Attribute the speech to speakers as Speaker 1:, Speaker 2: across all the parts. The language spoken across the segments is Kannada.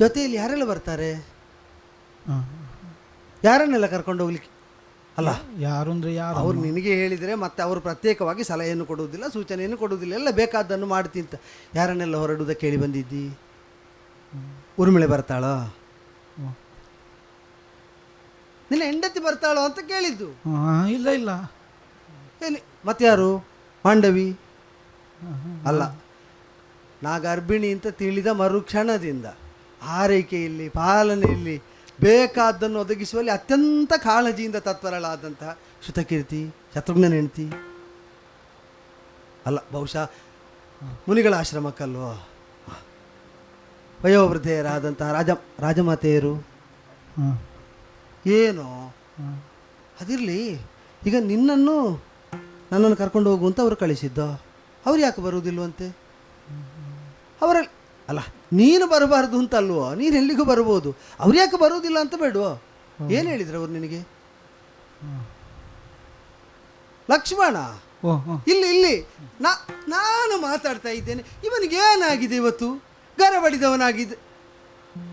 Speaker 1: ಜೊತೆಯಲ್ಲಿ ಯಾರೆಲ್ಲ ಬರ್ತಾರೆ. ಯಾರನ್ನೆಲ್ಲ ಕರ್ಕೊಂಡು ಹೋಗ್ಲಿಕ್ಕೆ? ಅಲ್ಲ.
Speaker 2: ಯಾರು ಅಂದ್ರೆ ಯಾರು?
Speaker 1: ಅವ್ರು ನಿನಗೆ ಹೇಳಿದರೆ ಮತ್ತೆ ಅವರು ಪ್ರತ್ಯೇಕವಾಗಿ ಸಲಹೆಯನ್ನು ಕೊಡುವುದಿಲ್ಲ ಸೂಚನೆಯನ್ನು ಕೊಡುವುದಿಲ್ಲ ಎಲ್ಲ ಬೇಕಾದ್ದನ್ನು ಮಾಡ್ತೀನಿ ಅಂತ. ಯಾರನ್ನೆಲ್ಲ ಹೊರಡುವುದಕ್ಕೆ ಕೇಳಿ ಬಂದಿದ್ದಿ? ಉರುಮಳೆ ಬರ್ತಾಳ. ನಿನ್ನ ಹೆಂಡತಿ ಬರ್ತಾಳೋ ಅಂತ ಕೇಳಿದ್ದು.
Speaker 2: ಇಲ್ಲ ಇಲ್ಲ. ಇಲ್ಲ
Speaker 1: ಮತ್ತೆ ಯಾರು ಮಾಂಡವಿ ಅಲ್ಲ. ನಾ ಗರ್ಭಿಣಿ ಅಂತ ತಿಳಿದ ಮರುಕ್ಷಣದಿಂದ. ಆರೈಕೆಯಲ್ಲಿ, ಪಾಲನೆಯಲ್ಲಿ ಬೇಕಾದ್ದನ್ನು ಒದಗಿಸುವಲ್ಲಿ ಅತ್ಯಂತ ಕಾಳಜಿಯಿಂದ ತತ್ಪರಳಾದಂತಹ ಶ್ರುತಕೀರ್ತಿ ಶತ್ರುಘ್ನ ಹೆಂಡತಿ. ಅಲ್ಲ, ಬಹುಶಃ ಮುನಿಗಳ ಆಶ್ರಮಕ್ಕಲ್ವೋ? ವಯೋವೃದ್ಧೆಯರಾದಂತಹ ರಾಜ, ರಾಜಮಾತೆಯರು? ಏನೋ. ಅದಿರಲಿ, ಈಗ ನಿನ್ನನ್ನು, ನನ್ನನ್ನು ಕರ್ಕೊಂಡು ಹೋಗು ಅಂತ ಅವರು ಕಳಿಸಿದ್ದು? ಅವ್ರು ಯಾಕೆ ಬರುವುದಿಲ್ವಂತೆ? ಅವರಲ್ಲಿ ಅಲ್ಲ ನೀನು ಬರಬಾರ್ದು ಅಂತ ಅಲ್ವೋ ನೀನು ಎಲ್ಲಿಗೂ ಬರ್ಬೋದು ಅವ್ರು ಯಾಕೆ ಬರೋದಿಲ್ಲ ಅಂತ ಬೇಡವೋ? ಏನು ಹೇಳಿದ್ರು ಅವ್ರು ನಿನಗೆ? ಲಕ್ಷ್ಮಣ
Speaker 2: ಓ
Speaker 1: ಇಲ್ಲಿ ಇಲ್ಲಿ. ನಾ ನಾನು ಮಾತಾಡ್ತಾ ಇದ್ದೇನೆ. ಇವನಿಗೆ ಏನಾಗಿದೆ ಇವತ್ತು? ಗರಬಡಿದವನಾಗಿದೆ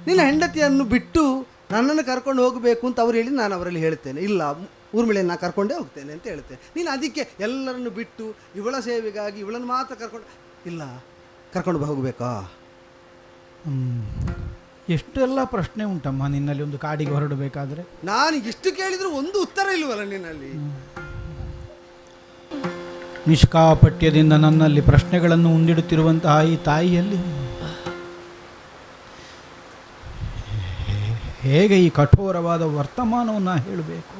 Speaker 1: ನಿನ್ನ ಹೆಂಡತಿಯನ್ನು ಬಿಟ್ಟು ನನ್ನನ್ನು ಕರ್ಕೊಂಡು ಹೋಗಬೇಕು ಅಂತ ಅವ್ರು ಹೇಳಿ ನಾನು ಅವರಲ್ಲಿ ಹೇಳ್ತೇನೆ. ಇಲ್ಲ ಊರ್ಮಿಳೆಯನ್ನು ನಾನು ಕರ್ಕೊಂಡೇ ಹೋಗ್ತೇನೆ ಅಂತ ಹೇಳ್ತೇನೆ. ನೀನು ಅದಕ್ಕೆ ಎಲ್ಲರನ್ನು ಬಿಟ್ಟು ಇವಳ ಸೇವೆಗಾಗಿ ಇವಳನ್ನು ಮಾತ್ರ ಕರ್ಕೊಂಡು ಇಲ್ಲ ಕರ್ಕೊಂಡು ಹೋಗಬೇಕಾ.
Speaker 2: ಎಷ್ಟೆಲ್ಲ ಪ್ರಶ್ನೆ ಉಂಟಮ್ಮ ನಿನ್ನಲ್ಲಿ ಒಂದು ಕಾಡಿಗೆ ಹೊರಡಬೇಕಾದ್ರೆ?
Speaker 1: ನಾನು ಎಷ್ಟು ಕೇಳಿದ್ರು ಒಂದು ಉತ್ತರ ಇಲ್ವಲ್ಲ ನಿನ್ನಲ್ಲಿ?
Speaker 2: ನಿಷ್ಕಾಪಟ್ಯದಿಂದ ನನ್ನಲ್ಲಿ ಪ್ರಶ್ನೆಗಳನ್ನು ಮುಂದಿಡುತ್ತಿರುವಂತಹ ಈ ತಾಯಿಯಲ್ಲಿ ಹೇಗೆ ಈ ಕಠೋರವಾದ ವರ್ತಮಾನವನ್ನು ಹೇಳಬೇಕು?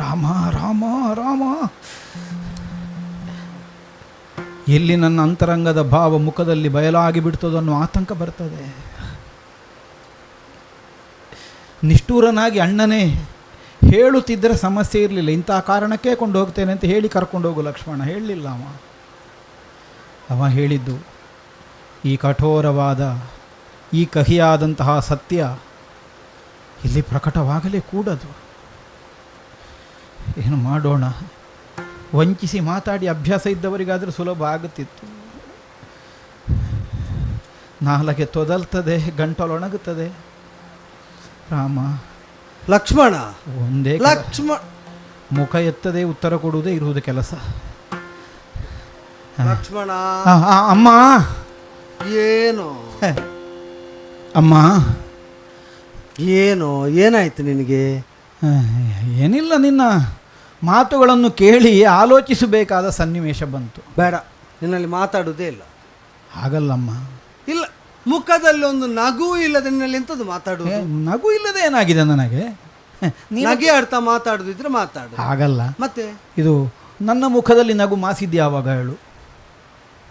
Speaker 2: ರಾಮ ರಾಮ ರಾಮ. ಎಲ್ಲಿ ನನ್ನ ಅಂತರಂಗದ ಭಾವ ಮುಖದಲ್ಲಿ ಬಯಲಾಗಿ ಬಿಡ್ತದೋ ಅನ್ನೋ ಆತಂಕ ಬರ್ತದೆ. ನಿಷ್ಠೂರನಾಗಿ ಅಣ್ಣನೇ, ಹೇಳುತ್ತಿದ್ದರೆ ಸಮಸ್ಯೆ ಇರಲಿಲ್ಲ. ಇಂಥ ಕಾರಣಕ್ಕೆ ಕೊಂಡು ಹೋಗ್ತೇನೆ ಅಂತ ಹೇಳಿ ಕರ್ಕೊಂಡು ಹೋಗು ಲಕ್ಷ್ಮಣ. ಹೇಳಲಿಲ್ಲ ಅವ. ಅವ ಹೇಳಿದ್ದು, ಈ ಕಠೋರವಾದ, ಈ ಕಹಿಯಾದಂತಹ ಸತ್ಯ ಇಲ್ಲಿ ಪ್ರಕಟವಾಗಲೇ ಕೂಡದು. ಏನು ಮಾಡೋಣ? ವಂಚಿಸಿ ಮಾತಾಡಿ ಅಭ್ಯಾಸ ಇದ್ದವರಿಗಾದರೂ ಸುಲಭ ಆಗುತ್ತಿತ್ತು. ನಾಲಗೆ ತೊದಲ್ತದೆ ಗಂಟಲೊಣಗುತ್ತದೆ. ರಾಮ
Speaker 1: ಲಕ್ಷ್ಮಣ
Speaker 2: ಒಂದೇ
Speaker 1: ಲಕ್ಷ್ಮಣ
Speaker 2: ಮುಖ ಎತ್ತದೆ ಉತ್ತರ ಕೊಡುವುದೇ ಇರುವುದು ಕೆಲಸ.
Speaker 1: ಲಕ್ಷ್ಮಣ.
Speaker 2: ಅಮ್ಮ.
Speaker 1: ಏನು.
Speaker 2: ಅಮ್ಮ.
Speaker 1: ಏನು? ಏನಾಯ್ತು ನಿನಗೆ?
Speaker 2: ಏನಿಲ್ಲ ನಿನ್ನ. ಮಾತುಗಳನ್ನು ಕೇಳಿ ಆಲೋಚಿಸಬೇಕಾದ ಸನ್ನಿವೇಶ ಬಂತು.
Speaker 1: ಬೇಡ ನಿನ್ನಲ್ಲಿ ಮಾತಾಡುವುದೇ ಇಲ್ಲ.
Speaker 2: ಹಾಗಲ್ಲಮ್ಮ.
Speaker 1: ಇಲ್ಲ ಮುಖದಲ್ಲಿ ಒಂದು ನಗು ಇಲ್ಲದೆ ನಿನ್ನಲ್ಲಿ ಎಂಥದ್ದು
Speaker 2: ಮಾತಾಡುವ
Speaker 1: ಮಾತಾಡುವುದು
Speaker 2: ನಗು ಇಲ್ಲದೆ ಏನಾಗಿದೆ ನನಗೆ?
Speaker 1: ನಗೆ ಅರ್ಥ ಮಾತಾಡುದಿದ್ರೆ ಮಾತಾಡು.
Speaker 2: ಹಾಗಲ್ಲ.
Speaker 1: ಮತ್ತೆ?
Speaker 2: ಇದು ನನ್ನ ಮುಖದಲ್ಲಿ ನಗು ಮಾಸಿದ್ದು ಯಾವಾಗ ಹೇಳು.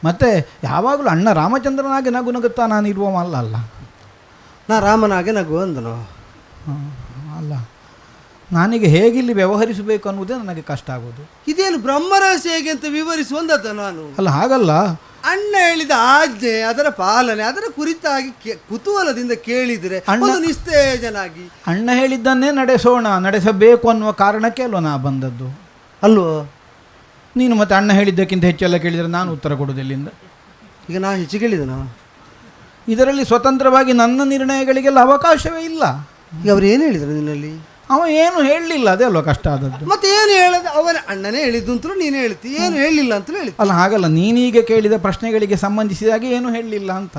Speaker 2: ಮತ್ತೆ ಯಾವಾಗಲೂ ಅಣ್ಣ ರಾಮಚಂದ್ರನಾಗೆ ನಗು ನಗುತ್ತಾ ನಾನು ಇರುವವಲ್ಲ ಅಲ್ಲ.
Speaker 1: ನಾ ರಾಮನಾಗೆ ನಗು ಅಂದನು.
Speaker 2: ನಾನೀಗ ಹೇಗಿಲ್ಲಿ ವ್ಯವಹರಿಸಬೇಕು ಅನ್ನುವುದೇ ನನಗೆ ಕಷ್ಟ ಆಗೋದು.
Speaker 1: ಇದೇನು ಬ್ರಹ್ಮರಹಸ್ಯ ಹೇಗೆ ಅಂತ ವಿವರಿಸುವಂದದ ನಾನು.
Speaker 2: ಅಲ್ಲ ಹಾಗಲ್ಲ.
Speaker 1: ಅಣ್ಣ ಹೇಳಿದ ಆಜ್ಞೆ ಅದರ ಪಾಲನೆ ಅದರ ಕುರಿತಾಗಿ ಕೇ- ಕುತೂಹಲದಿಂದ ಕೇಳಿದರೆ
Speaker 2: ಅಣ್ಣ-
Speaker 1: ಒಂದು ನಿಸ್ತೇಜನಾಗಿ.
Speaker 2: ಅಣ್ಣ ಹೇಳಿದ್ದನ್ನೇ ನಡೆಸೋಣ ನಡೆಸಬೇಕು ಅನ್ನುವ ಕಾರಣಕ್ಕೆ ಅಲ್ವ ನಾ ಬಂದದ್ದು?
Speaker 1: ಅಲ್ವೋ?
Speaker 2: ನೀನು ಮತ್ತೆ ಅಣ್ಣ ಹೇಳಿದ್ದಕ್ಕಿಂತ ಹೆಚ್ಚೆಲ್ಲ ಕೇಳಿದರೆ ನಾನು ಉತ್ತರ ಕೊಡೋದಿಲ್ಲಿಂದ
Speaker 1: ಈಗ ನಾ ಹೆಚ್ಚು ಕೇಳಿದನ?
Speaker 2: ಇದರಲ್ಲಿ ಸ್ವತಂತ್ರವಾಗಿ ನನ್ನ ನಿರ್ಣಯಗಳಿಗೆಲ್ಲ ಅವಕಾಶವೇ ಇಲ್ಲ.
Speaker 1: ಈಗ ಅವ್ರು ಏನು ಹೇಳಿದರು ನಿನ್ನಲ್ಲಿ?
Speaker 2: ಅವ ಏನು ಹೇಳಲಿಲ್ಲ ಅದೇ ಅಲ್ವಾ ಕಷ್ಟ ಆದದ್ದು?
Speaker 1: ಮತ್ತೆ ಏನು ಹೇಳದ? ಅವನ ಅಣ್ಣನೇ ಹೇಳಿದ್ದು ಅಂತಲೂ ನೀನು ಹೇಳ್ತಿ ಏನು ಹೇಳಿಲ್ಲ ಅಂತಲೂ ಹೇಳಿ
Speaker 2: ಅಲ್ಲ ಹಾಗಲ್ಲ ನೀನೀಗ ಕೇಳಿದ ಪ್ರಶ್ನೆಗಳಿಗೆ ಸಂಬಂಧಿಸಿದಾಗೆ ಏನು ಹೇಳಲಿಲ್ಲ ಅಂತ.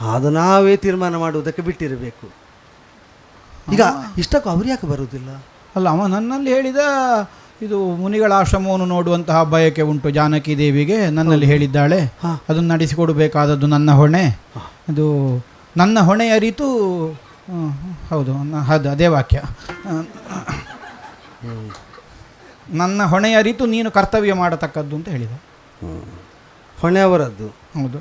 Speaker 1: ಅದು ನಾವೇ ತೀರ್ಮಾನ ಮಾಡುವುದಕ್ಕೆ ಬಿಟ್ಟಿರಬೇಕು. ಈಗ ಇಷ್ಟಕ್ಕೂ ಅವ್ರು ಯಾಕೆ ಬರುವುದಿಲ್ಲ?
Speaker 2: ಅಲ್ಲ ಅವ ನನ್ನಲ್ಲಿ ಹೇಳಿದ ಇದು ಮುನಿಗಳ ಆಶ್ರಮವನ್ನು ನೋಡುವಂತಹ ಬಯಕೆ ಉಂಟು ಜಾನಕಿ ದೇವಿಗೆ ನನ್ನಲ್ಲಿ ಹೇಳಿದ್ದಾಳೆ. ಅದನ್ನು ನಡೆಸಿಕೊಡಬೇಕಾದದ್ದು ನನ್ನ ಹೊಣೆ. ಅದು ನನ್ನ ಹೊಣೆ ಅರಿತು ಹೌದು ಹೌದು ಅದೇ ವಾಕ್ಯ. ನನ್ನ ಹೊಣೆ ಅರಿತು ನೀನು ಕರ್ತವ್ಯ ಮಾಡತಕ್ಕದ್ದು ಅಂತ ಹೇಳಿದೆ.
Speaker 1: ಹೊಣೆ ಅವರದ್ದು.
Speaker 2: ಹೌದು.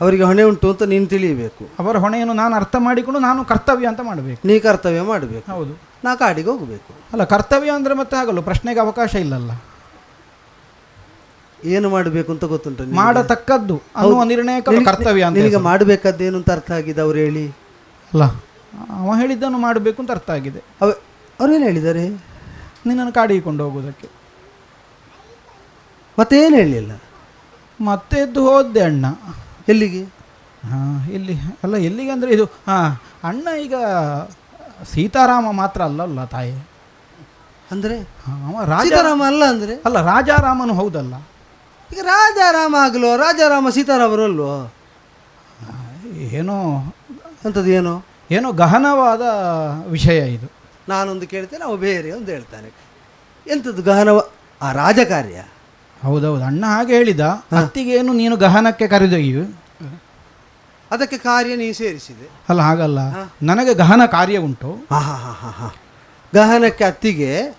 Speaker 1: ಅವರಿಗೆ ಹೊಣೆ ಉಂಟು ಅಂತ ನೀನು ತಿಳಿಯಬೇಕು.
Speaker 2: ಅವರ ಹೊಣೆಯನ್ನು ನಾನು ಅರ್ಥ ಮಾಡಿಕೊಂಡು ನಾನು ಕರ್ತವ್ಯ ಅಂತ ಮಾಡಬೇಕು.
Speaker 1: ನೀ ಕರ್ತವ್ಯ ಮಾಡಬೇಕು.
Speaker 2: ಹೌದು.
Speaker 1: ನಾ ಕಾಡಿಗೆ ಹೋಗಬೇಕು.
Speaker 2: ಅಲ್ಲ ಕರ್ತವ್ಯ ಅಂದರೆ ಮತ್ತೆ ಆಗಲ್ಲ ಪ್ರಶ್ನೆಗೆ ಅವಕಾಶ ಇಲ್ಲಲ್ಲ.
Speaker 1: ಏನು ಮಾಡಬೇಕು ಅಂತ ಗೊತ್ತುಂಟು
Speaker 2: ಮಾಡತಕ್ಕದ್ದು ಅನ್ನುವ
Speaker 1: ನಿರ್ಣಯ
Speaker 2: ಕರ್ತವ್ಯ ಅಂತ
Speaker 1: ನಿನಗೆ. ಮಾಡಬೇಕಾದ್ದೇನು ಅಂತ ಅರ್ಥ ಆಗಿದೆ ಅವ್ರು ಹೇಳಿ?
Speaker 2: ಅಲ್ಲ. ಅವ ಹೇಳಿದ್ದನ್ನು ಮಾಡಬೇಕು ಅಂತ ಅರ್ಥ ಆಗಿದೆ.
Speaker 1: ಅವ ಅವ್ರೇನು ಹೇಳಿದ್ದಾರೆ?
Speaker 2: ನಿನ್ನನ್ನು ಕಾಡಿಕೊಂಡು ಹೋಗೋದಕ್ಕೆ
Speaker 1: ಏನು ಹೇಳಲಿಲ್ಲ?
Speaker 2: ಮತ್ತೆ ಎದ್ದು ಹೋದೆ ಅಣ್ಣ.
Speaker 1: ಎಲ್ಲಿಗೆ?
Speaker 2: ಹಾಂ ಇಲ್ಲಿ ಅಲ್ಲ ಎಲ್ಲಿಗೆ ಅಂದರೆ ಇದು ಹಾಂ ಅಣ್ಣ ಈಗ ಸೀತಾರಾಮ ಮಾತ್ರ ಅಲ್ಲಲ್ಲ ತಾಯಿ.
Speaker 1: ಅಂದರೆ?
Speaker 2: ಹಾ, ಅವ
Speaker 1: ರಾಜಾರಾಮ ಅಲ್ಲ ಅಂದರೆ?
Speaker 2: ಅಲ್ಲ ರಾಜಾರಾಮನು ಹೌದಲ್ಲ.
Speaker 1: ಈಗ ರಾಜಾರಾಮ ಆಗಲೋ? ರಾಜಾರಾಮ ಸೀತಾರಾಮರು ಅಲ್ವೋ?
Speaker 2: ಏನೋ
Speaker 1: ಅಂಥದ್ದು ಏನು?
Speaker 2: ಏನೋ ಗಹನವಾದ ವಿಷಯ ಇದು.
Speaker 1: ನಾನೊಂದು ಕೇಳ್ತೇನೆ ಅವ ಬೇರೆ ಒಂದು ಹೇಳ್ತಾನೆ. ಎಂಥದ್ದು ಗಹನವ? ಆ ರಾಜಕಾರ್ಯ.
Speaker 2: ಹೌದೌದು ಅಣ್ಣ ಹಾಗೆ ಹೇಳಿದ ಅತ್ತಿಗೇನು ನೀನು ಗಹನಕ್ಕೆ ಕರೆದೊಯ್ಯು.
Speaker 1: ಅದಕ್ಕೆ ಕಾರ್ಯ ನೀ ಸೇರಿಸಿದೆ.
Speaker 2: ಅಲ್ಲ ಹಾಗಲ್ಲ. ನನಗೆ ಗಹನ ಕಾರ್ಯ ಉಂಟು.
Speaker 1: ಹಾ ಹಾ ಹಾ ಹಾ ಹಾ. ಗಹನಕ್ಕೆ ಅತ್ತಿಗೆ?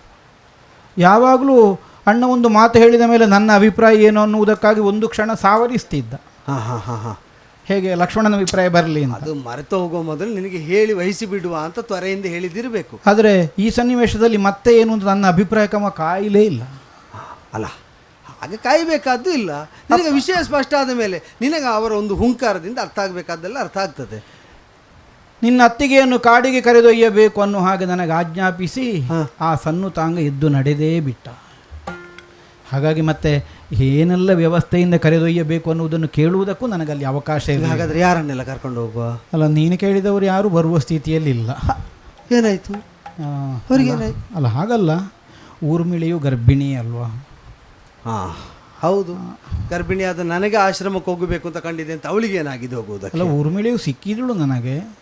Speaker 2: ಯಾವಾಗಲೂ ಅಣ್ಣ ಒಂದು ಮಾತು ಹೇಳಿದ ಮೇಲೆ ನನ್ನ ಅಭಿಪ್ರಾಯ ಏನು ಅನ್ನುವುದಕ್ಕಾಗಿ ಒಂದು ಕ್ಷಣ ಸಾವರಿಸ್ತಿದ್ದ.
Speaker 1: ಹಾ ಹಾ ಹಾ ಹಾ.
Speaker 2: ಹೇಗೆ ಲಕ್ಷ್ಮಣನ ಅಭಿಪ್ರಾಯ ಬರಲಿ
Speaker 1: ಅದು ಮರೆತು ಹೋಗೋ ಮೊದಲು ನಿನಗೆ ಹೇಳಿ ವಹಿಸಿ ಬಿಡುವ ಅಂತ ತ್ವರೆಯಿಂದ ಹೇಳಿದಿರಬೇಕು.
Speaker 2: ಆದರೆ ಈ ಸನ್ನಿವೇಶದಲ್ಲಿ ಮತ್ತೆ ಏನು ಅಂತ ನನ್ನ ಅಭಿಪ್ರಾಯಕಮ ಕಾಯಿಲೇ ಇಲ್ಲ.
Speaker 1: ಅಲ್ಲ ಹಾಗೆ ಕಾಯಬೇಕಾದ್ದು ಇಲ್ಲ. ನಿನಗೆ ವಿಷಯ ಸ್ಪಷ್ಟ ಆದ ಮೇಲೆ ನಿನಗೆ ಅವರ ಒಂದು ಹುಂಕಾರದಿಂದ ಅರ್ಥ ಆಗಬೇಕಾದ್ದೆಲ್ಲ ಅರ್ಥ ಆಗ್ತದೆ.
Speaker 2: ನಿನ್ನ ಅತ್ತಿಗೆಯನ್ನು ಕಾಡಿಗೆ ಕರೆದೊಯ್ಯಬೇಕು ಅನ್ನೋ ಹಾಗೆ ನನಗೆ ಆಜ್ಞಾಪಿಸಿ ಆ ಸಣ್ಣ ತಾಂಗ ಎದ್ದು ನಡೆದೇ ಬಿಟ್ಟ. ಹಾಗಾಗಿ ಮತ್ತೆ ಏನೆಲ್ಲ ವ್ಯವಸ್ಥೆಯಿಂದ ಕರೆದೊಯ್ಯಬೇಕು ಅನ್ನುವುದನ್ನು ಕೇಳುವುದಕ್ಕೂ ನನಗಲ್ಲಿ ಅವಕಾಶ ಇಲ್ಲ.
Speaker 1: ಹಾಗಾದ್ರೆ ಯಾರನ್ನೆಲ್ಲ ಕರ್ಕೊಂಡು ಹೋಗುವ?
Speaker 2: ಅಲ್ಲ ನೀನು ಕೇಳಿದವರು ಯಾರು ಬರುವ ಸ್ಥಿತಿಯಲ್ಲಿಲ್ಲ
Speaker 1: ಏನಾಯ್ತು?
Speaker 2: ಆ,
Speaker 1: ಅವ್ರಿಗೆ
Speaker 2: ಅಲ್ಲ-
Speaker 1: ಏನಾಯ್ತು?
Speaker 2: ಅಲ್ಲ ಹಾಗಲ್ಲ. ಊರ್ಮಿಳೆಯು ಗರ್ಭಿಣಿ ಅಲ್ವಾ?
Speaker 1: ಹಾಂ ಹೌದು. ಗರ್ಭಿಣಿಯಾದ ನನಗೆ ಆಶ್ರಮಕ್ಕೆ ಹೋಗಬೇಕು ಅಂತ ಕಂಡಿದೆ ಅಂತ ಅವಳಿಗೆ ಏನಾಗಿದೆ ಹೋಗುವುದು
Speaker 2: ಅಲ್ಲ ಊರ್ಮಿಳೆಯು ಸಿಕ್ಕಿದಳು ನನಗೆ.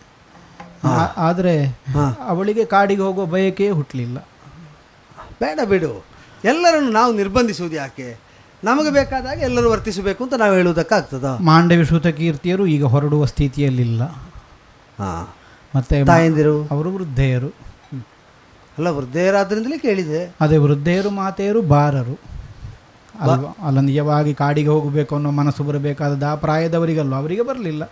Speaker 2: ಆದರೆ. ಅವಳಿಗೆ ಕಾಡಿಗೆ ಹೋಗೋ ಬಯಕೆ ಹುಟ್ಟಲಿಲ್ಲ
Speaker 1: ಬೇಡ ಬಿಡು. ಎಲ್ಲರನ್ನು ನಾವು ನಿರ್ಬಂಧಿಸುವುದು ಯಾಕೆ? ನಮಗೆ ಬೇಕಾದಾಗ ಎಲ್ಲರೂ ವರ್ತಿಸಬೇಕು ಅಂತ ನಾವು ಹೇಳುವುದಕ್ಕಾಗ್ತದ?
Speaker 2: ಮಾಂಡವಿ ಶ್ರುತಕೀರ್ತಿಯರು ಈಗ ಹೊರಡುವ ಸ್ಥಿತಿಯಲ್ಲಿಲ್ಲ.
Speaker 1: ಹಾಂ.
Speaker 2: ಮತ್ತೆ
Speaker 1: ತಾಯಂದಿರು?
Speaker 2: ಅವರು ವೃದ್ಧೆಯರು.
Speaker 1: ಅಲ್ಲ ವೃದ್ಧೆಯರಾದ್ರಿಂದಲೇ ಕೇಳಿದೆ.
Speaker 2: ಅದೇ ವೃದ್ಧೆಯರು ಮಾತೆಯರು ಬಾರರು. ಅಲ್ವಾ? ಅಲ್ಲ ನಿಜವಾಗಿ ಕಾಡಿಗೆ ಹೋಗಬೇಕು ಅನ್ನೋ ಮನಸ್ಸು ಬರಬೇಕಾದ ಆ ಪ್ರಾಯದವರಿಗಲ್ವ? ಅವರಿಗೆ ಬರಲಿಲ್ಲ.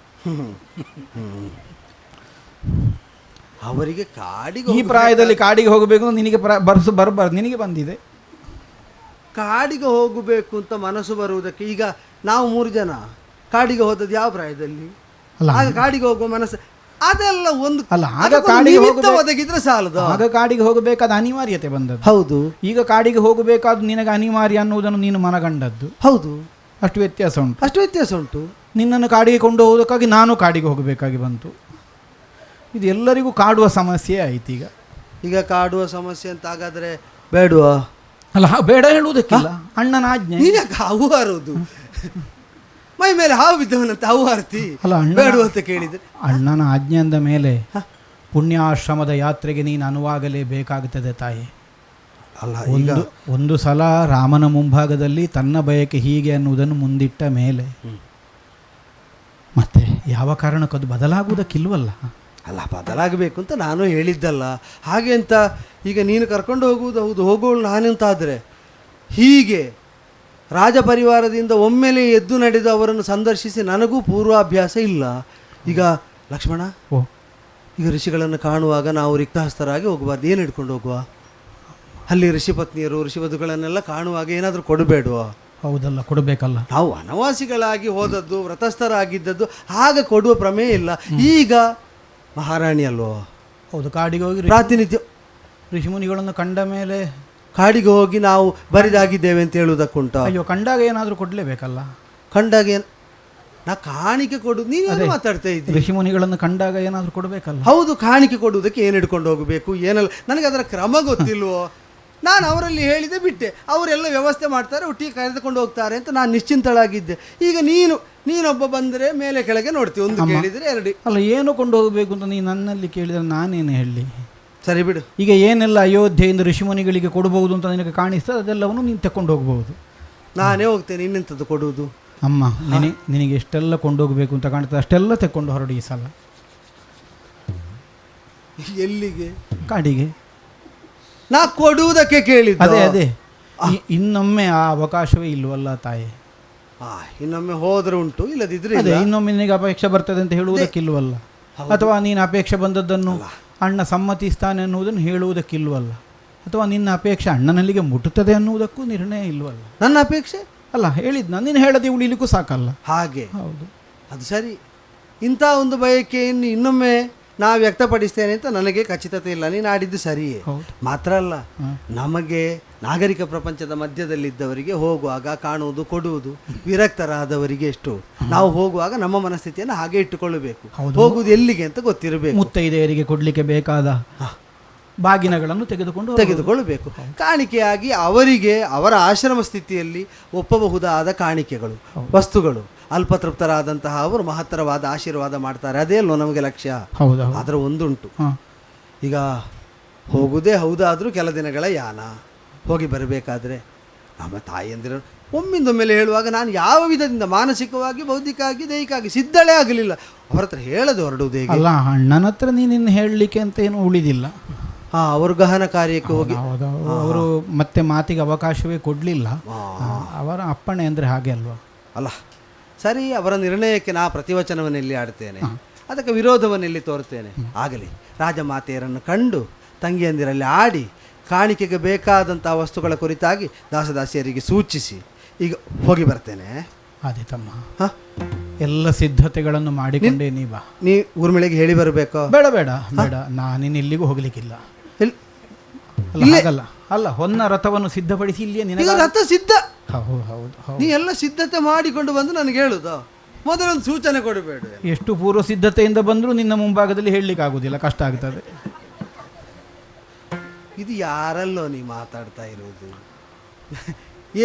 Speaker 1: ಅವರಿಗೆ ಕಾಡಿಗೆ
Speaker 2: ಈ ಪ್ರಾಯದಲ್ಲಿ ಕಾಡಿಗೆ ಹೋಗಬೇಕು ನಿನಗೆ ಪ್ರ ಬರ್ಸು ಬರಬಾರ್ದು ನಿನಗೆ ಬಂದಿದೆ.
Speaker 1: ಕಾಡಿಗೆ ಹೋಗಬೇಕು ಅಂತ ಮನಸ್ಸು ಬರುವುದಕ್ಕೆ ಈಗ ನಾವು ಮೂರು ಜನ ಕಾಡಿಗೆ ಹೋದದ್ದು ಯಾವ ಪ್ರಾಯದಲ್ಲಿ? ಆಗ ಕಾಡಿಗೆ ಹೋಗುವ ಮನಸ್ಸು ಅದೆಲ್ಲ ಒಂದು
Speaker 2: ಅಲ್ಲ, ಆಗ ಕಾಡಿಗೆ
Speaker 1: ಒದಗಿದ್ರೆ ಸಾಲದು.
Speaker 2: ಆಗ ಕಾಡಿಗೆ ಹೋಗಬೇಕಾದ ಅನಿವಾರ್ಯತೆ ಬಂದದ್ದು.
Speaker 1: ಹೌದು.
Speaker 2: ಈಗ ಕಾಡಿಗೆ ಹೋಗಬೇಕಾದ ನಿನಗೆ ಅನಿವಾರ್ಯ ಅನ್ನುವುದನ್ನು ನೀನು ಮನಗಂಡದ್ದು.
Speaker 1: ಹೌದು.
Speaker 2: ಅಷ್ಟು ವ್ಯತ್ಯಾಸ ಉಂಟು.
Speaker 1: ಅಷ್ಟು ವ್ಯತ್ಯಾಸ ಉಂಟು.
Speaker 2: ನಿನ್ನನ್ನು ಕಾಡಿಗೆ ಕೊಂಡು ಹೋಗೋದಕ್ಕಾಗಿ ನಾನು ಕಾಡಿಗೆ ಹೋಗಬೇಕಾಗಿ ಬಂತು. ಇದು ಎಲ್ಲರಿಗೂ ಕಾಡುವ ಸಮಸ್ಯೆ ಆಯ್ತು ಈಗ.
Speaker 1: ಈಗ ಕಾಡುವ ಸಮಸ್ಯೆ ಅಂತ ಹಾಗಾದರೆ ಬೇಡುವ?
Speaker 2: ಅಲ್ಲ ಬೇಡ ಹೇಳುವುದಕ್ಕಿಲ್ಲ. ಅಣ್ಣನ ಆಜ್ಞೆ.
Speaker 1: ನೀನ್ಯಾಕೆ ಹಾವು ಹಾರೋದು? ಮೈ ಮೇಲೆ ಹಾವು ಬಿದ್ದವನಂತ ಹಾವು ಹಾರತಿ.
Speaker 2: ಅಲ್ಲ ಅಣ್ಣ
Speaker 1: ಬೇಡುವ ಅಂತ ಕೇಳಿದ್ರೆ.
Speaker 2: ಅಣ್ಣನ ಆಜ್ಞೆ ಅಂದ ಮೇಲೆ ಪುಣ್ಯಾಶ್ರಮದ ಯಾತ್ರೆಗೆ ನೀನು ಅನುವಾಗಲೇ ಬೇಕಾಗುತ್ತದೆ ತಾಯಿ.
Speaker 1: ಅಲ್ಲ
Speaker 2: ಒಂದು ಒಂದು ಸಲ ರಾಮನ ಮುಂಭಾಗದಲ್ಲಿ ತನ್ನ ಬಯಕೆ ಹೀಗೆ ಅನ್ನುವುದನ್ನು ಮುಂದಿಟ್ಟ ಮೇಲೆ ಮತ್ತೆ ಯಾವ ಕಾರಣಕ್ಕದು ಬದಲಾಗುವುದಕ್ಕಿಲ್ವಲ್ಲ?
Speaker 1: ಅಲ್ಲ ಬದಲಾಗಬೇಕು ಅಂತ ನಾನು ಹೇಳಿದ್ದಲ್ಲ. ಹಾಗೆ ಅಂತ ಈಗ ನೀನು ಕರ್ಕೊಂಡು ಹೋಗುವುದು ಹೌದು ಹೋಗೋಳು ನಾನೆಂತಾದರೆ? ಹೀಗೆ ರಾಜ ಪರಿವಾರದಿಂದ ಒಮ್ಮೆಲೆ ಎದ್ದು ನಡೆದು ಅವರನ್ನು ಸಂದರ್ಶಿಸಿ ನನಗೂ ಪೂರ್ವಾಭ್ಯಾಸ ಇಲ್ಲ. ಈಗ ಲಕ್ಷ್ಮಣ
Speaker 2: ಓ.
Speaker 1: ಈಗ ಋಷಿಗಳನ್ನು ಕಾಣುವಾಗ ನಾವು ರಿಕ್ತಹಸ್ತರಾಗಿ ಹೋಗಬಾರ್ದು ಏನು ಹಿಡ್ಕೊಂಡು ಹೋಗುವ? ಅಲ್ಲಿ ಋಷಿಪತ್ನಿಯರು ಋಷಿವಧುಗಳನ್ನೆಲ್ಲ ಕಾಣುವಾಗ ಏನಾದರೂ ಕೊಡಬೇಡುವ?
Speaker 2: ಹೌದಲ್ಲ ಕೊಡಬೇಕಲ್ಲ.
Speaker 1: ನಾವು ಅನವಾಸಿಗಳಾಗಿ ಹೋದದ್ದು ವ್ರತಸ್ಥರಾಗಿದ್ದದ್ದು ಆಗ ಕೊಡುವ ಪ್ರಮೇಯ ಇಲ್ಲ. ಈಗ ಮಹಾರಾಣಿ ಅಲ್ವೋ?
Speaker 2: ಹೌದು ಕಾಡಿಗೆ ಹೋಗಿ ಋಷಿ-
Speaker 1: ಪ್ರಾತಿನಿಧ್ಯ
Speaker 2: ಋಷಿಮುನಿಗಳನ್ನು ಕಂಡ ಮೇಲೆ
Speaker 1: ಕಾಡಿಗೆ ಹೋಗಿ ನಾವು ಬರಿದಾಗಿದ್ದೇವೆ ಅಂತ ಹೇಳುವುದಕ್ಕುಂಟ.
Speaker 2: ಅಯ್ಯೋ ಕಂಡಾಗ ಏನಾದರೂ ಕೊಡಲೇಬೇಕಲ್ಲ?
Speaker 1: ಕಂಡಾಗ ಏನು ನಾ ಕಾಣಿಕೆ ಕೊಡು ನೀವೇನು ಮಾತಾಡ್ತಾ ಇದ್ದಿ?
Speaker 2: ಋಷಿಮುನಿಗಳನ್ನು ಕಂಡಾಗ ಏನಾದರೂ ಕೊಡಬೇಕಲ್ಲ?
Speaker 1: ಹೌದು ಕಾಣಿಕೆ ಕೊಡುವುದಕ್ಕೆ ಏನು ಹಿಡ್ಕೊಂಡು ಹೋಗಬೇಕು? ಏನಲ್ಲ ನನಗೆ ಅದರ ಕ್ರಮ ಗೊತ್ತಿಲ್ವೋ? ನಾನು ಅವರಲ್ಲಿ ಹೇಳಿದೆ ಬಿಟ್ಟೆ. ಅವರೆಲ್ಲ ವ್ಯವಸ್ಥೆ ಮಾಡ್ತಾರೆ ಒಟ್ಟಿಗೆ ಕರೆದುಕೊಂಡು ಹೋಗ್ತಾರೆ ಅಂತ ನಾನು ನಿಶ್ಚಿಂತಳಾಗಿದ್ದೆ. ಈಗ ನೀನು ನೀನೊಬ್ಬ ಬಂದರೆ ಮೇಲೆ ಕೆಳಗೆ ನೋಡ್ತೀವಿ. ಒಂದು ಕೇಳಿದರೆ ಎರಡು.
Speaker 2: ಅಲ್ಲ ಏನು ಕೊಂಡು ಹೋಗಬೇಕು ಅಂತ ನೀನು ನನ್ನಲ್ಲಿ ಕೇಳಿದರೆ ನಾನೇನು ಹೇಳಿ
Speaker 1: ಸರಿ ಬಿಡು.
Speaker 2: ಈಗ ಏನೆಲ್ಲ ಅಯೋಧ್ಯೆಯಿಂದ ಋಷಿಮುನಿಗಳಿಗೆ ಕೊಡಬಹುದು ಅಂತ ನಿನಗೆ ಕಾಣಿಸ್ತದೆ ಅದೆಲ್ಲವನ್ನು ನೀನು ತಕೊಂಡು ಹೋಗಬಹುದು
Speaker 1: ನಾನೇ ಹೋಗ್ತೇನೆ ಇನ್ನೆಂಥದ್ದು ಕೊಡುವುದು?
Speaker 2: ಅಮ್ಮ ನಿನಗೆ ನಿನಗೆ ಎಷ್ಟೆಲ್ಲ ಕೊಂಡೋಗಬೇಕು ಅಂತ ಕಾಣ್ತದೆ ಅಷ್ಟೆಲ್ಲ ತಕೊಂಡು ಹೊರಡಿ ಈ ಸಲ.
Speaker 1: ಎಲ್ಲಿಗೆ?
Speaker 2: ಕಾಡಿಗೆ.
Speaker 1: ನಾ ಕೊಡುವುದಕ್ಕೆ ಕೇಳಿದ್ದೆ.
Speaker 2: ಅದೇ ಅದೇ. ಇನ್ನೊಮ್ಮೆ ಆ ಅವಕಾಶವೇ ಇಲ್ವಲ್ಲ ತಾಯಿ?
Speaker 1: ಇನ್ನೊಮ್ಮೆ ಹೋದ್ರೆ ಉಂಟು ಇಲ್ಲದಿದ್ರೆ
Speaker 2: ಅದೇ ಇನ್ನೊಮ್ಮೆ ನಿನಗೆ ಅಪೇಕ್ಷೆ ಬರ್ತದೆ ಅಂತ ಹೇಳುವುದಕ್ಕಿಲ್ವಲ್ಲ? ಅಥವಾ ನೀನು ಅಪೇಕ್ಷೆ ಬಂದದ್ದನ್ನು ಅಣ್ಣ ಸಮ್ಮತಿಸ್ತಾನೆ ಅನ್ನುವುದನ್ನು ಹೇಳುವುದಕ್ಕಿಲ್ವಲ್ಲ? ಅಥವಾ ನಿನ್ನ ಅಪೇಕ್ಷೆ ಅಣ್ಣನಲ್ಲಿಗೆ ಮುಟ್ಟುತ್ತದೆ ಅನ್ನುವುದಕ್ಕೂ ನಿರ್ಣಯ ಇಲ್ವಲ್ಲ?
Speaker 1: ನನ್ನ ಅಪೇಕ್ಷೆ?
Speaker 2: ಅಲ್ಲ ಹೇಳಿದ್ನ ನೀನು ಹೇಳದೆ ಉಳಿಲಿಕ್ಕೂ ಸಾಕಲ್ಲ.
Speaker 1: ಹಾಗೆ.
Speaker 2: ಹೌದು.
Speaker 1: ಅದು ಸರಿ. ಇಂಥ ಒಂದು ಬಯಕೆಯನ್ನು ಇನ್ನೊಮ್ಮೆ ನಾ ವ್ಯಕ್ತಪಡಿಸ್ತೇನೆ ಅಂತ ನನಗೆ ಖಚಿತತೆ ಇಲ್ಲ. ನೀನು ಆಡಿದ್ದು ಸರಿಯೇ. ಮಾತ್ರ ಅಲ್ಲ ನಮಗೆ ನಾಗರಿಕ ಪ್ರಪಂಚದ ಮಧ್ಯದಲ್ಲಿದ್ದವರಿಗೆ ಹೋಗುವಾಗ ಕಾಣುವುದು ಕೊಡುವುದು ವಿರಕ್ತರಾದವರಿಗೆ ಎಷ್ಟು? ನಾವು ಹೋಗುವಾಗ ನಮ್ಮ ಮನಸ್ಥಿತಿಯನ್ನು ಹಾಗೆ ಇಟ್ಟುಕೊಳ್ಳಬೇಕು. ಹೋಗುವುದು ಎಲ್ಲಿಗೆ ಅಂತ ಗೊತ್ತಿರಬೇಕು.
Speaker 2: ಮುತ್ತೈದೆಯರಿಗೆ ಕೊಡಲಿಕ್ಕೆ ಬೇಕಾದ ಬಾಗಿನಗಳನ್ನು ತೆಗೆದುಕೊಂಡು
Speaker 1: ತೆಗೆದುಕೊಳ್ಳಬೇಕು. ಕಾಣಿಕೆಯಾಗಿ ಅವರಿಗೆ ಅವರ ಆಶ್ರಮ ಸ್ಥಿತಿಯಲ್ಲಿ ಒಪ್ಪಬಹುದಾದ ಕಾಣಿಕೆಗಳು ವಸ್ತುಗಳು. ಅಲ್ಪತೃಪ್ತರಾದಂತಹ ಅವರು ಮಹತ್ತರವಾದ ಆಶೀರ್ವಾದ ಮಾಡ್ತಾರೆ. ಅದೇ ಅಲ್ವ ನಮಗೆ ಲಕ್ಷ್ಯ? ಅದರ ಒಂದುಂಟು. ಈಗ ಹೋಗುವುದೇ ಹೌದಾದರೂ ಕೆಲ ದಿನಗಳ ಯಾನ. ಹೋಗಿ ಬರಬೇಕಾದ್ರೆ ನಮ್ಮ ತಾಯಿಯಂದಿರ ಒಮ್ಮಿಂದೊಮ್ಮೆಲೆ ಹೇಳುವಾಗ ನಾನು ಯಾವ ವಿಧದಿಂದ ಮಾನಸಿಕವಾಗಿ ಬೌದ್ಧಿಕವಾಗಿ ದೈಹಿಕವಾಗಿ ಸಿದ್ಧಳೇ ಆಗಲಿಲ್ಲ. ಅವ್ರ ಹತ್ರ ಹೇಳೋದು ಹೊರಡುವುದೇ
Speaker 2: ಅಲ್ಲ ಅಣ್ಣನ ಹತ್ರ ನೀನಿನ್ನು ಹೇಳಲಿಕ್ಕೆ ಅಂತ ಏನು ಉಳಿದಿಲ್ಲ.
Speaker 1: ಹಾಂ ಅವರು ಗಹನ ಕಾರ್ಯಕ್ಕೆ ಹೋಗಿ
Speaker 2: ಅವರು ಮತ್ತೆ ಮಾತಿಗೆ ಅವಕಾಶವೇ ಕೊಡಲಿಲ್ಲ. ಅವರ ಅಪ್ಪಣೆ ಅಂದರೆ ಹಾಗೆ ಅಲ್ವಾ?
Speaker 1: ಅಲ್ಲ ಸರಿ ಅವರ ನಿರ್ಣಯಕ್ಕೆ ನಾ ಪ್ರತಿವಚನವನ್ನು ಇಲ್ಲಿ ಆಡ್ತೇನೆ ಅದಕ್ಕೆ ವಿರೋಧವನ್ನು ಇಲ್ಲಿ ತೋರ್ತೇನೆ ಆಗಲಿ. ರಾಜಮಾತೆಯರನ್ನು ಕಂಡು ತಂಗಿಯಂದಿರಲ್ಲಿ ಆಡಿ ಕಾಣಿಕೆಗೆ ಬೇಕಾದಂಥ ವಸ್ತುಗಳ ಕುರಿತಾಗಿ ದಾಸದಾಸಿಯರಿಗೆ ಸೂಚಿಸಿ ಈಗ ಹೋಗಿ ಬರ್ತೇನೆ.
Speaker 2: ಅದೇ ತಮ್ಮ. ಎಲ್ಲ ಸಿದ್ಧತೆಗಳನ್ನು ಮಾಡಿಕೊಂಡೇ ನೀ ಬಾ
Speaker 1: ನೀ ಊರ್ಮಿಳೆಗೆ ಹೇಳಿ ಬರಬೇಕು?
Speaker 2: ಬೇಡ ಬೇಡ ಬೇಡ. ನಾನಿನ್ನು ಎಲ್ಲಿಗೂ ಹೋಗ್ಲಿಕ್ಕಿಲ್ಲ. ಅಲ್ಲ ಅಲ್ಲ ಹೊನ್ನ ರಥವನ್ನು ಸಿದ್ಧಪಡಿಸಿ ಇಲ್ಲಿಯೇ
Speaker 1: ಈಗ
Speaker 2: ನಿನಗೆ
Speaker 1: ರಥ ಸಿದ್ಧ.
Speaker 2: ಹೌದು ಹೌದು ಹೌದು.
Speaker 1: ನೀ ಎಲ್ಲ ಸಿದ್ಧತೆ ಮಾಡಿಕೊಂಡು ಬಂದು ನನಗೆ ಹೇಳುದು. ಮೊದಲೊಂದು ಸೂಚನೆ ಕೊಡಬೇಡ.
Speaker 2: ಎಷ್ಟು ಪೂರ್ವ ಸಿದ್ಧತೆಯಿಂದ ಬಂದರೂ ನಿನ್ನ ಮುಂಭಾಗದಲ್ಲಿ ಹೇಳಲಿಕ್ಕೆ ಆಗುದಿಲ್ಲ ಕಷ್ಟ ಆಗ್ತದೆ.
Speaker 1: ಇದು ಯಾರಲ್ಲೋ ನೀ ಮಾತಾಡ್ತಾ ಇರೋದು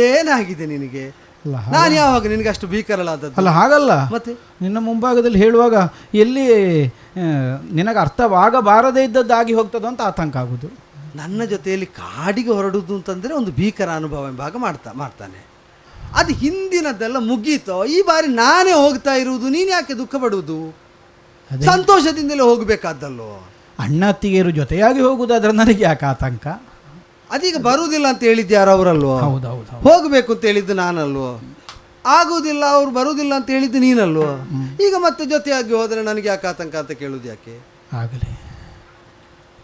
Speaker 1: ಏನಾಗಿದೆ ನಿನಗೆ?
Speaker 2: ಅಲ್ಲ
Speaker 1: ನಾನು ಯಾವಾಗ ನಿನಗೆ ಅಷ್ಟು ಭೀಕರಳಾದದ್ದು?
Speaker 2: ಅಲ್ಲ ಹಾಗಲ್ಲ.
Speaker 1: ಮತ್ತೆ?
Speaker 2: ನಿನ್ನ ಮುಂಭಾಗದಲ್ಲಿ ಹೇಳುವಾಗ ಎಲ್ಲಿ ಆ, ನಿನಗೆ ಅರ್ಥವಾಗಬಾರದೇ ಇದ್ದದ್ದಾಗಿ ಹೋಗ್ತದೋ ಅಂತ ಆತಂಕ ಆಗುದು
Speaker 1: ನನ್ನ ಜೊತೆಯಲ್ಲಿ ಕಾಡಿಗೆ ಹೊರಡುದು ಅಂತಂದರೆ ಒಂದು ಭೀಕರ ಅನುಭವ ಎಂಬಾಗ ಮಾಡ್ತಾ ಮಾಡ್ತಾನೆ. ಅದು ಹಿಂದಿನದೆಲ್ಲ ಮುಗೀತೋ? ಈ ಬಾರಿ ನಾನೇ ಹೋಗ್ತಾ ಇರುವುದು ನೀನು ಯಾಕೆ ದುಃಖ ಪಡುವುದು?
Speaker 2: ಅದೇ.
Speaker 1: ಸಂತೋಷದಿಂದಲೇ ಹೋಗಬೇಕಾದ್ದಲ್ಲೋ?
Speaker 2: ಅಣ್ಣ ಅತ್ತಿಗೆಯರು ಜೊತೆಯಾಗಿ ಹೋಗುವುದಾದ್ರೆ ನನಗೆ ಯಾಕೆ ಆತಂಕ?
Speaker 1: ಅದೀಗ ಬರುವುದಿಲ್ಲ ಅಂತ ಹೇಳಿದ್ದು ಯಾರು ಅವರಲ್ವೋ?
Speaker 2: ಹೌದು ಹೌದು ಹೌದು.
Speaker 1: ಹೋಗಬೇಕು ಅಂತ ಹೇಳಿದ್ದು ನಾನಲ್ವೋ? ಆಗುವುದಿಲ್ಲ ಅವ್ರು ಬರುವುದಿಲ್ಲ ಅಂತ ಹೇಳಿದ್ದು ನೀನಲ್ವೋ? ಈಗ ಮತ್ತೆ ಜೊತೆಯಾಗಿ ಹೋದರೆ ನನಗೆ ಯಾಕೆ ಆತಂಕ ಅಂತ ಕೇಳುವುದು ಯಾಕೆ?
Speaker 2: ಆಗಲಿ.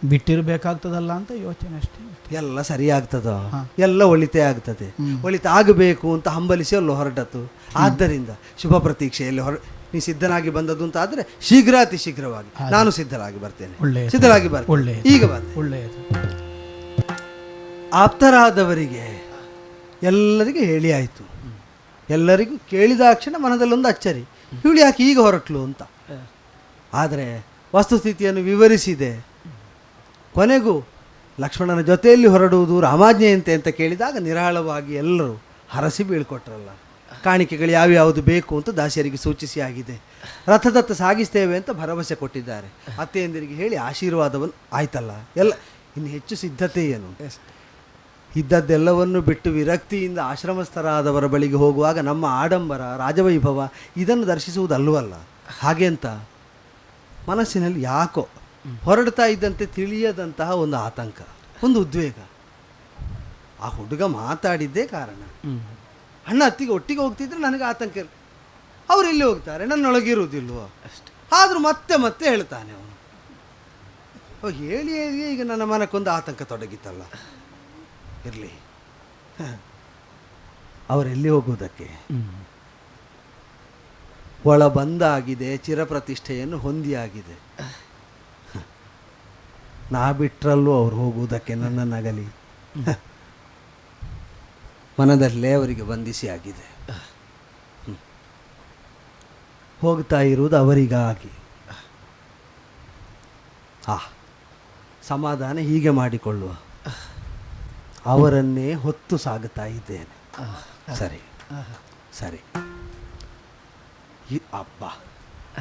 Speaker 2: ಬಿಟ್ಟಿರಬೇಕಾಗ್ತದಲ್ಲ ಅಂತ ಯೋಚನೆ ಅಷ್ಟೇ.
Speaker 1: ಎಲ್ಲ ಸರಿ ಆಗ್ತದೋ. ಎಲ್ಲ ಒಳಿತೆ ಆಗ್ತದೆ. ಒಳಿತ ಆಗಬೇಕು ಅಂತ ಹಂಬಲಿಸಿ ಅಲ್ಲಿ ಹೊರಟತ್ತು ಆದ್ದರಿಂದ ಶುಭ ಪ್ರತೀಕ್ಷೆಯಲ್ಲಿ ಹೊರ ನೀ ಸಿದ್ಧನಾಗಿ ಬಂದದ್ದು ಅಂತ ಆದರೆ ಶೀಘ್ರ ಅತಿ ಶೀಘ್ರವಾಗಿ ನಾನು ಸಿದ್ಧರಾಗಿ ಬರ್ತೇನೆ. ಸಿದ್ಧರಾಗಿ ಬರ್ತೇನೆ. ಈಗ ಬಂದೆ
Speaker 2: ಒಳ್ಳೆಯದು.
Speaker 1: ಆಪ್ತರಾದವರಿಗೆ ಎಲ್ಲರಿಗೆ ಹೇಳಿ ಆಯಿತು. ಎಲ್ಲರಿಗೂ ಕೇಳಿದಾಕ್ಷಣ ಮನದಲ್ಲೊಂದು ಅಚ್ಚರಿ. ಇವಳು ಯಾಕೆ ಈಗ ಹೊರಟ್ಲು ಅಂತ. ಆದರೆ ವಸ್ತುಸ್ಥಿತಿಯನ್ನು ವಿವರಿಸಿದೆ. ಕೊನೆಗೂ ಲಕ್ಷ್ಮಣನ ಜೊತೆಯಲ್ಲಿ ಹೊರಡುವುದು ರಾಮಾಜ್ಞೆಯಂತೆ ಅಂತ ಕೇಳಿದಾಗ ನಿರಾಳವಾಗಿ ಎಲ್ಲರೂ ಹರಸಿ ಬೀಳ್ಕೊಟ್ರಲ್ಲ. ಕಾಣಿಕೆಗಳು ಯಾವ್ಯಾವುದು ಬೇಕು ಅಂತ ದಾಸಿಯರಿಗೆ ಸೂಚಿಸಿ ಆಗಿದೆ. ರಥದತ್ತ ಸಾಗಿಸ್ತೇವೆ ಅಂತ ಭರವಸೆ ಕೊಟ್ಟಿದ್ದಾರೆ. ಅತ್ತೆಯಂದಿರಿಗೆ ಹೇಳಿ ಆಶೀರ್ವಾದವನ್ನು ಆಯ್ತಲ್ಲ. ಎಲ್ಲ ಇನ್ನು ಹೆಚ್ಚು ಸಿದ್ಧತೆ ಏನು? ಇದ್ದದ್ದೆಲ್ಲವನ್ನು ಬಿಟ್ಟು ವಿರಕ್ತಿಯಿಂದ ಆಶ್ರಮಸ್ಥರಾದವರ ಬಳಿಗೆ ಹೋಗುವಾಗ ನಮ್ಮ ಆಡಂಬರ ರಾಜವೈಭವ ಇದನ್ನು ದರ್ಶಿಸುವುದಲ್ಲವಲ್ಲ ಹಾಗೆ ಅಂತ ಮನಸ್ಸಿನಲ್ಲಿ ಯಾಕೋ ಹೊರಡ್ತಾ ಇದ್ದಂತೆ ತಿಳಿಯದಂತಹ ಒಂದು ಆತಂಕ ಒಂದು ಉದ್ವೇಗ. ಆ ಹುಡುಗ ಮಾತಾಡಿದ್ದೇ ಕಾರಣ. ಅಣ್ಣ ಅತ್ತಿಗೆ ಒಟ್ಟಿಗೆ ಹೋಗ್ತಿದ್ರೆ ನನಗೆ ಆತಂಕ ಇಲ್ಲ. ಅವ್ರು ಇಲ್ಲಿ ಹೋಗ್ತಾರೆ ನನ್ನೊಳಗಿರುವುದಿಲ್ವೋ? ಆದರೂ ಮತ್ತೆ ಮತ್ತೆ ಹೇಳ್ತಾನೆ ಅವನು. ಹೇಳಿ ಹೇಳಿ ಈಗ ನನ್ನ ಮನಕ್ಕೊಂದು ಆತಂಕ ತೊಡಗಿತ್ತಲ್ಲ ಇರಲಿ. ಅವರೆಲ್ಲಿ ಹೋಗುವುದಕ್ಕೆ? ಒಳ ಬಂದಾಗಿದೆ ಚಿರಪ್ರತಿಷ್ಠೆಯನ್ನು ಹೊಂದಿಯಾಗಿದೆ. ನಾ ಬಿಟ್ರಲ್ಲೂ ಅವ್ರು ಹೋಗುವುದಕ್ಕೆ ನನ್ನ ನಗಲಿ ಮನದಲ್ಲೇ ಅವರಿಗೆ ಬಂಧಿಸಿ ಆಗಿದೆ. ಹೋಗ್ತಾ ಇರುವುದು ಅವರಿಗಾಗಿ. ಆ. ಸಮಾಧಾನ ಹೀಗೆ ಮಾಡಿಕೊಳ್ಳುವ. ಅವರನ್ನೇ ಹೊತ್ತು ಸಾಗುತ್ತಾ ಇದ್ದೇನೆ. ಸರಿ. ಸರಿ. ಈ ಅಬ್ಬ.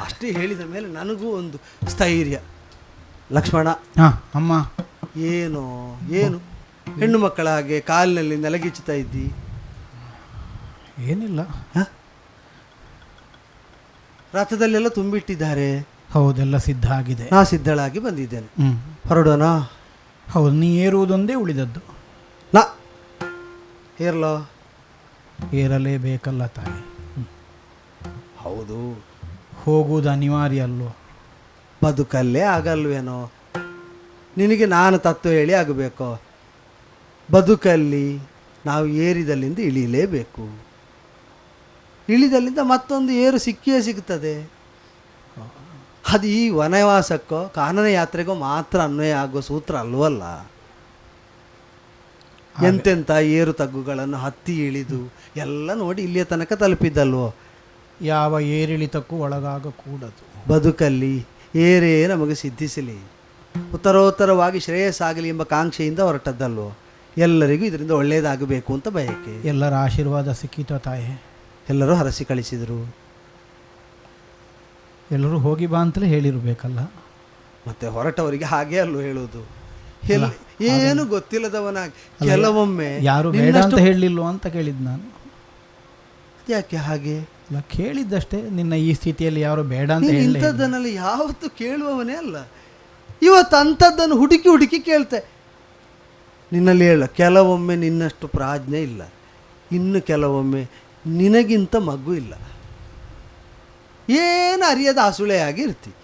Speaker 1: ಅಷ್ಟೇ ಹೇಳಿದ ಮೇಲೆ ನನಗೂ ಒಂದು ಸ್ಥೈರ್ಯ. ಲಕ್ಷ್ಮಣ.
Speaker 2: ಹಾಂ ಅಮ್ಮ.
Speaker 1: ಏನು ಏನು? ಹೆಣ್ಣು ಮಕ್ಕಳ ಹಾಗೆ ಕಾಲಿನಲ್ಲಿ ನೆಲಗಿಚ್ಚುತ್ತಾ ಇದ್ದಿ?
Speaker 2: ಏನಿಲ್ಲ.
Speaker 1: ಹ? ರಥದಲ್ಲೆಲ್ಲ ತುಂಬಿಟ್ಟಿದ್ದಾರೆ.
Speaker 2: ಹೌದೆಲ್ಲ ಸಿದ್ಧ ಆಗಿದೆ.
Speaker 1: ನಾ ಸಿದ್ಧಳಾಗಿ ಬಂದಿದ್ದೇನೆ.
Speaker 2: ಹ್ಞೂ
Speaker 1: ಹೊರಡೋಣ?
Speaker 2: ಹೌದು ನೀ ಏರುವುದೊಂದೇ ಉಳಿದದ್ದು.
Speaker 1: ನಾ ಏರ್ಲೋ?
Speaker 2: ಏರಲೇಬೇಕಲ್ಲ ತಾಯಿ.
Speaker 1: ಹೌದು.
Speaker 2: ಹೋಗುವುದು ಅನಿವಾರ್ಯ ಅಲ್ವೋ?
Speaker 1: ಬದುಕಲ್ಲೇ ಆಗಲ್ವೇನೋ? ನಿನಗೆ ನಾನು ತತ್ವ ಹೇಳಿ ಆಗಬೇಕೋ? ಬದುಕಲ್ಲಿ ನಾವು ಏರಿದಲ್ಲಿಂದ ಇಳಿಯಲೇಬೇಕು. ಇಳಿದಲ್ಲಿಂದ ಮತ್ತೊಂದು ಏರು ಸಿಕ್ಕಿಯೇ ಸಿಗ್ತದೆ. ಅದು ಈ ವನವಾಸಕ್ಕೋ ಕಾನನ ಯಾತ್ರೆಗೋ ಮಾತ್ರ ಅನ್ವಯ ಆಗೋ ಸೂತ್ರ ಅಲ್ವಲ್ಲ? ಎಂತೆಂಥ ಏರು ತಗ್ಗುಗಳನ್ನು ಹತ್ತಿ ಇಳಿದು ಎಲ್ಲ ನೋಡಿ ಇಲ್ಲಿಯ ತನಕ ತಲುಪಿದ್ದಲ್ವೋ?
Speaker 2: ಯಾವ ಏರಿಳಿತಕ್ಕೂ ಒಳಗಾಗಕೂಡದು.
Speaker 1: ಬದುಕಲ್ಲಿ ಏರೇ ನಮಗೆ ಸಿದ್ಧಿಸಲಿ. ಉತ್ತರೋತ್ತರವಾಗಿ ಶ್ರೇಯಸ್ಸಾಗಲಿ ಎಂಬ ಕಾಂಕ್ಷೆಯಿಂದ ಹೊರಟದ್ದಲ್ವೋ? ಎಲ್ಲರಿಗೂ ಇದರಿಂದ ಒಳ್ಳೆಯದಾಗಬೇಕು ಅಂತ ಬಯಕೆ.
Speaker 2: ಎಲ್ಲರ ಆಶೀರ್ವಾದ ಸಿಕ್ಕಿತೋ ತಾಯಿ.
Speaker 1: ಎಲ್ಲರೂ ಹರಸಿ ಕಳಿಸಿದರು.
Speaker 2: ಎಲ್ಲರೂ ಹೋಗಿ ಬಾ ಅಂತಲೇ ಹೇಳಿರಬೇಕಲ್ಲ.
Speaker 1: ಮತ್ತೆ ಹೊರಟವರಿಗೆ ಹಾಗೆ ಅಲ್ಲೂ ಹೇಳೋದು ಏನು ಗೊತ್ತಿಲ್ಲದವನಾಗಿ ಕೆಲವೊಮ್ಮೆ
Speaker 2: ಯಾರು ಬೇಡ ಅಂತ ಅಂತ ಕೇಳಿದ್ದು ನಾನು.
Speaker 1: ಯಾಕೆ ಹಾಗೆ?
Speaker 2: ಕೇಳಿದ್ದಷ್ಟೇ ನಿನ್ನ ಈ ಸ್ಥಿತಿಯಲ್ಲಿ ಯಾರು ಬೇಡ ಅಂತ
Speaker 1: ಇಂಥದ್ದನ್ನಲ್ಲಿ
Speaker 2: ಯಾವತ್ತು
Speaker 1: ಇಂಥದ್ದನ್ನೆಲ್ಲ ಯಾವತ್ತೂ ಕೇಳುವವನೇ ಅಲ್ಲ. ಇವತ್ತು ಅಂಥದ್ದನ್ನು ಹುಡುಕಿ ಹುಡುಕಿ ಕೇಳ್ತೆ. ನಿನ್ನಲ್ಲಿ ಹೇಳ ಕೆಲವೊಮ್ಮೆ ನಿನ್ನಷ್ಟು ಪ್ರಾಜ್ಞೆ ಇಲ್ಲ. ಇನ್ನು ಕೆಲವೊಮ್ಮೆ ನಿನಗಿಂತ ಮಗು ಇಲ್ಲ. ಏನು ಅರಿಯದ ಆಸುಳೆಯಾಗಿ ಇರ್ತಿ.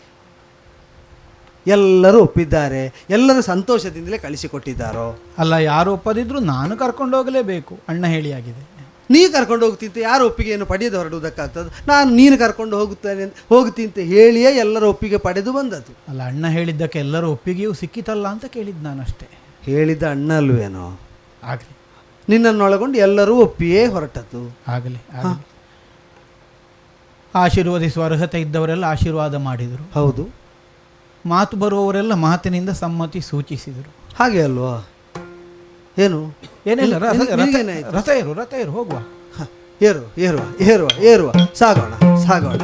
Speaker 1: ಎಲ್ಲರೂ ಒಪ್ಪಿದ್ದಾರೆ ಎಲ್ಲರೂ ಸಂತೋಷದಿಂದಲೇ ಕಳಿಸಿಕೊಟ್ಟಿದ್ದಾರೋ?
Speaker 2: ಅಲ್ಲ ಯಾರು ಒಪ್ಪದಿದ್ರು ನಾನು ಕರ್ಕೊಂಡು ಹೋಗಲೇಬೇಕು. ಅಣ್ಣ ಹೇಳಿ ಆಗಿದೆ
Speaker 1: ನೀ ಕರ್ಕೊಂಡು ಹೋಗ್ತಿಂತ ಯಾರು ಒಪ್ಪಿಗೆಯನ್ನು ಪಡೆಯದು ಹೊರಡುವುದಕ್ಕಾಗ್ತದೆ? ನಾನು ನೀನು ಕರ್ಕೊಂಡು ಹೋಗುತ್ತೇನೆ ಅಂತ- ಹೋಗ್ತೀನಿ ಅಂತ ಹೇಳಿಯೇ ಎಲ್ಲರ ಒಪ್ಪಿಗೆ ಪಡೆದು ಬಂದದ್ದು.
Speaker 2: ಅಲ್ಲ ಅಣ್ಣ ಹೇಳಿದ್ದಕ್ಕೆ ಎಲ್ಲರ ಒಪ್ಪಿಗೆಯೂ ಸಿಕ್ಕಿತಲ್ಲ ಅಂತ ಕೇಳಿದ್ದು ನಾನು ಅಷ್ಟೇ
Speaker 1: ಹೇಳಿದ ಅಣ್ಣ ಅಲ್ವೇನೋ?
Speaker 2: ಆಗಲಿ.
Speaker 1: ನಿನ್ನನ್ನೊಳಗೊಂಡು ಎಲ್ಲರೂ ಒಪ್ಪಿಯೇ ಹೊರಟದ್ದು.
Speaker 2: ಆಗಲಿ ಆಗಲಿ. ಆಶೀರ್ವದಿಸುವ ಅರ್ಹತೆ ಇದ್ದವರೆಲ್ಲ ಆಶೀರ್ವಾದ ಮಾಡಿದರು.
Speaker 1: ಹೌದು.
Speaker 2: ಮಾತು ಬರುವವರೆಲ್ಲ ಮಾತಿನಿಂದ ಸಮ್ಮತಿ ಸೂಚಿಸಿದರು.
Speaker 1: ಹಾಗೆ ಅಲ್ವಾ? ಏನು
Speaker 2: ಏನಿಲ್ಲ ರಥ- ರಥ-
Speaker 1: ಏರು
Speaker 2: ರಥ ಇರು ರಥ ಇರು ಹೋಗುವ.
Speaker 1: ಏರು ಏರುವ ಏರುವ ಏರುವ ಏರುವ ಸಾಗೋಣ ಸಾಗೋಣ.